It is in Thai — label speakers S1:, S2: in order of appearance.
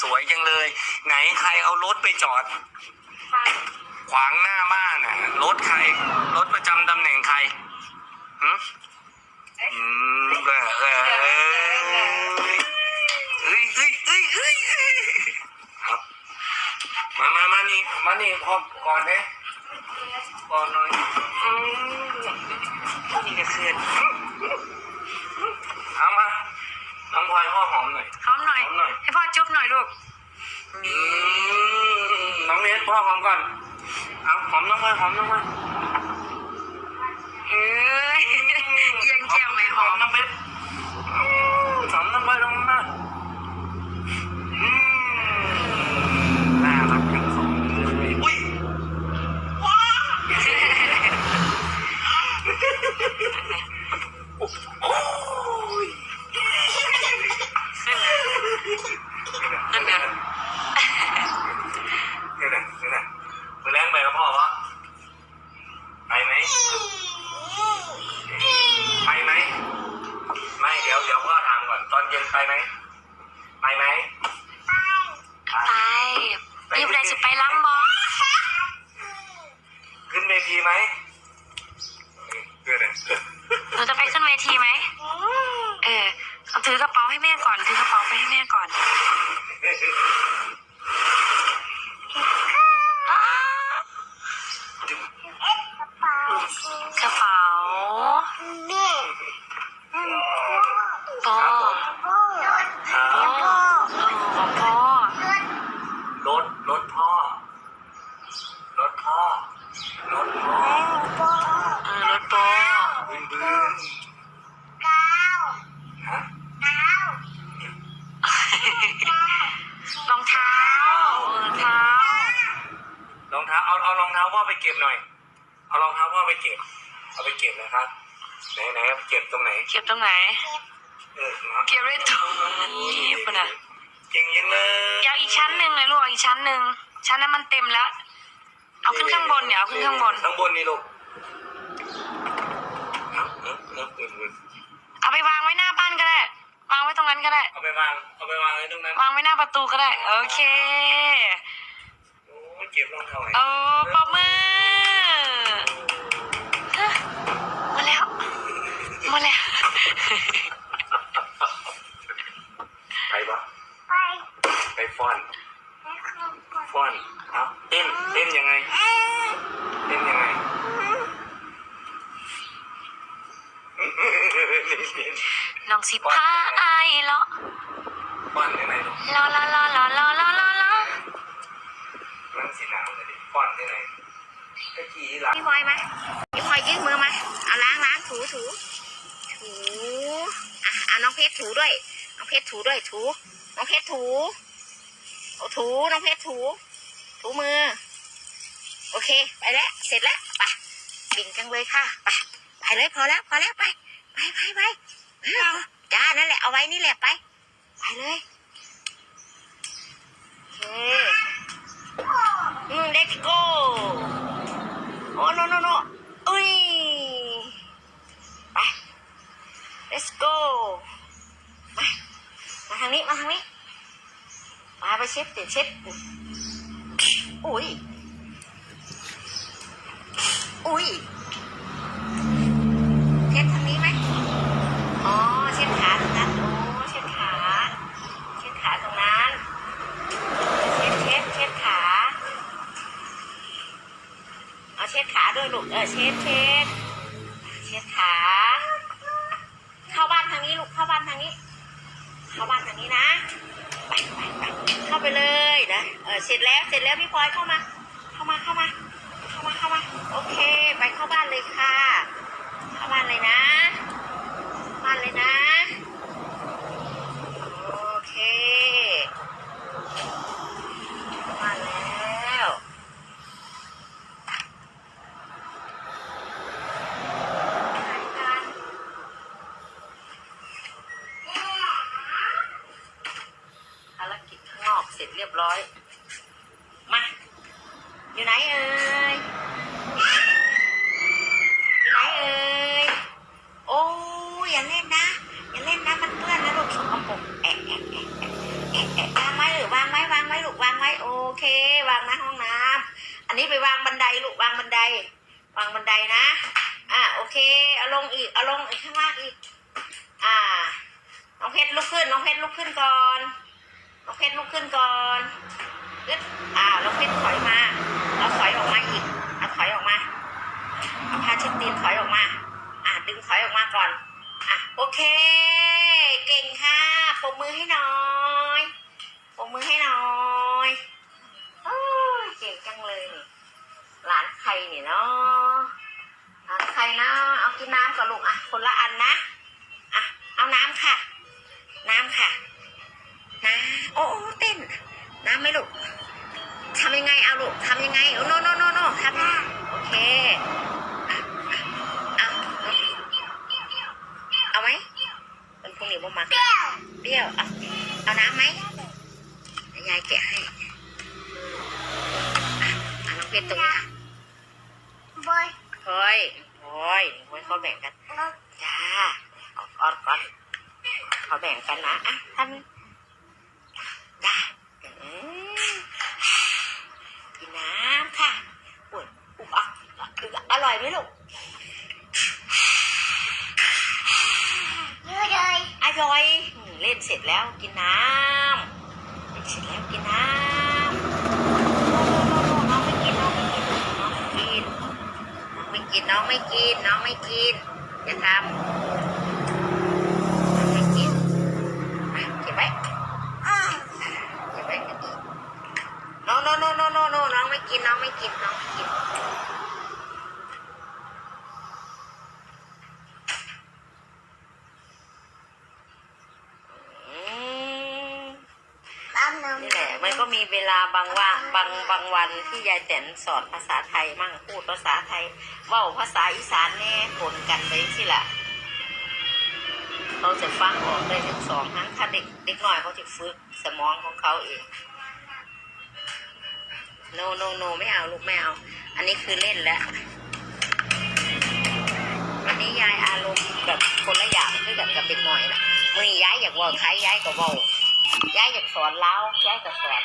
S1: สวยจังเลย ไหนใครเอารถไปจอด ขวางหน้าบ้านน่ะรถใครรถประจำตำแหน่งใครหึอืมเออเออเออ เอ้ยเอ้ยเอ้ยเอ้ยเอ้ยเอามามามานี่ มานี่พอก่อนเด้ก่อนหน่อยอืมนี่ก็เคือนเอามา น้องพลอยพ่อหอมหน่อย
S2: หอมหน่อย
S1: หอมหน่อย
S2: ให้พ่อจุ๊บหน่อยลูก
S1: อืมน้องเนสพ่อหอมก่อนเอาหอมน้องพลอยหอมน้องพลอย
S2: เอ้ยเอียงแก้วไหมหอม
S1: น้องเบสหอมน้องพลอยลงมาอืมน่ารักทั้งสองเลยอุ้ยว้าวโอ้ย
S2: นั่นไง
S1: เดี๋ยวนะเดี๋ยวนะไปแรงไปกับพ่อวะไปไหม ไปไหม ไม่เดี๋ยวเดี๋ยวพ่อถามก่อน ตอนเย็นไปไหม ไปไหม
S2: ไปรีบเลยสิไปล้ำบอ
S1: ขึ้นเวทีไหมเดี๋ยวนะ
S2: หนูจะไปขึ้นเวทีไหมเออเอาถือกระเป๋าให้แม่ก่อนถือกระเป๋าไปให้แม่ก่อน เท้า
S1: พ่อไปเก็บหน่อย เอารองเท้าพ่อไปเก็บ เอาไปเก็บนะครับ ไหนไหนเอาไปเก็บตรงไหน
S2: เก็บตรงไหน
S1: เออนะ
S2: เก็บไว้ตรงนี้ปุ่นอะ
S1: เก่งยังเลย
S2: อยากอีกชั้นหนึ่งเลยลูกเอาอีกชั้นหนึ่งชั้นนั้นมันเต็มแล้ว เอาขึ้นข้างบนเดี๋ยวเอาขึ้นข้างบน
S1: ข้างบนนี่ลูกเอาเอาเอาเอา
S2: เอาไปวางไว้หน้าบ้านก็ได้ วางไว้ตรงนั้นก็ได้
S1: เอาไปวาง เอาไปวางไว้ตรงนั้น
S2: วางไว้หน้าประตูก็ได้ โอเค
S1: โอ้ยเก็บรองเท้าไหน
S2: โอ้ปรบมือฮะมาแล้ว มาแล้ว
S1: ไปปะไปฟ้อนฟ้อนเอาเต้นเต้นยังไงเต้นยังไง
S2: น้องสิพาอายเลาะ
S1: ฟ้อนยังไงลูก
S2: ลอลอลอลอลอลอลอลอ
S1: มันสีหนาวเลยดิฟ้อนยังไงตะกี้หลัง
S3: พี่พลอยไหมพี่พลอยยื่นมือมาเอาล้างล้างถูถูถูอะเอาน้องเพชรถูด้วย น้องเพชรถูด้วยถู น้องเพชรถูเอาถูน้องเพชรถู ถูมือ โอเค ไปแล้ว เสร็จแล้วไปบินจังเลยค่ะ ไป ไปเลยพอแล้ว พอแล้วไป ไปไปไป เออจ้านั่นแหละเอาไว้นี่แหละไป ไปเลยอเคอืม let's go โอ้ no no no อุ้ยไป let's go ไปมาทางนี้มาทางนี้มาไปเช็ดเดี๋ยวเช็ดอุ้ยอุ้ยานทางนี้ เข้าบ้านทางนี้นะ ไปไปไปเข้าไปเลยนะ เออเสร็จแล้วเสร็จแล้วพี่พลอยเข้ามา เข้ามาเข้ามา เข้ามาเข้ามา โอเค ไปเข้าบ้านเลยค่ะ เข้าบ้านเลยนะ บ้านเลยนะ จเรียบร้อย มา อยู่ไหนเอ่ย อยู่ไหนเอ่ย โอ้ยอย่าเล่นนะ อย่าเล่นนะมันเพื่อนนะลูกสกปรกแอะแอะแอะแอะแอะวางไว้หรือวางไว้วางไว้ลูกวางไว้โอเค วางนะห้องน้ำ อันนี้ไปวางบันไดลูกวางบันได วางบันไดนะ อ่าโอเคเอาลงอีกเอาลงอีกข้างล่างอีก อ่าน้องเพชรลุกขึ้นน้องเพชรลุกขึ้นก่อน น้องเพชรลุกขึ้นก่อนอึดอ่าน้องเพชรถอยมาเราถอยออกมาอีกเอาถอยออกมาเอาผ้าเช็ดตีนถอยออกมา อ่าดึงถอยออกมาก่อน อะโอเค เก่งค่ะปรบมือให้หน่อยปรบมือให้หน่อยโอ้ยเก่งจังเลยนี่หลานใครนี่เนาะหลานใครนะเอากินน้ำก่อนลูกอะคนละอันนะอะเอาน้ำค่ะ น้ำค่ะ น้ำโอ้โอ้เต้นน้ำไหมลูกทำยังไงเอาลูกทำยังไงโอ้โนโนโนโนทำได้โอเคอะอะเอาเอาเอาไหมมันพรุ่งนี้บ่มาเปรี้ยวเปรี้ยวเอาเอาน้ำไหมเดี๋ยวยายแกะให้อะเอาน้องเพชรตรงนี้อะ
S2: บอย
S3: เฮ้ยโอ้ยโอ้ยเขาแบ่งกันจ้ากอดกอดกอดเขาแบ่งกันนะอะทำได้อืมกินน้ำค่ะอุ้ยอุ๊บอะอร่อยไหมลูก
S2: เยอะเลย
S3: อร่อยเล่นเสร็จแล้วกินน้ำเล่นเสร็จแล้วกินน้ำน้องไม่กินน้องไม่กินน้องไม่กินน้องไม่กินน้องไม่กินน้องไม่กินอย่าทำน้องไม่กินเก็บไว้เก็บไว้กันดีโนโนโนโนโนโนน้องไม่กินน้องไม่กินน้องไม่กิน อืม
S2: น้ำน มั
S3: นก็มีเวลาบางว่าบางบางวันที่ยายแตนสอนภาษาไทยมั่งพูดภาษาไทยว่าภาษาอีสานแน่ปนกันไปสิละเขาจะฟังออกได้ทั้งสองทั้งถ้าเด็กเด็กหน่อยเขาจะฝึกสมองของเขาเองโนโนโนไม่เอาลูกไม่เอา อันนี้คือเล่นแล้ววันนี้ยายอารมณ์แบบคนละอย่างด้วยกับกับเด็กหน่อยนะมือนี้ยายอยากว่าไทยยายก็เว่า ยายอยากสอนเล้าวยายก็สอน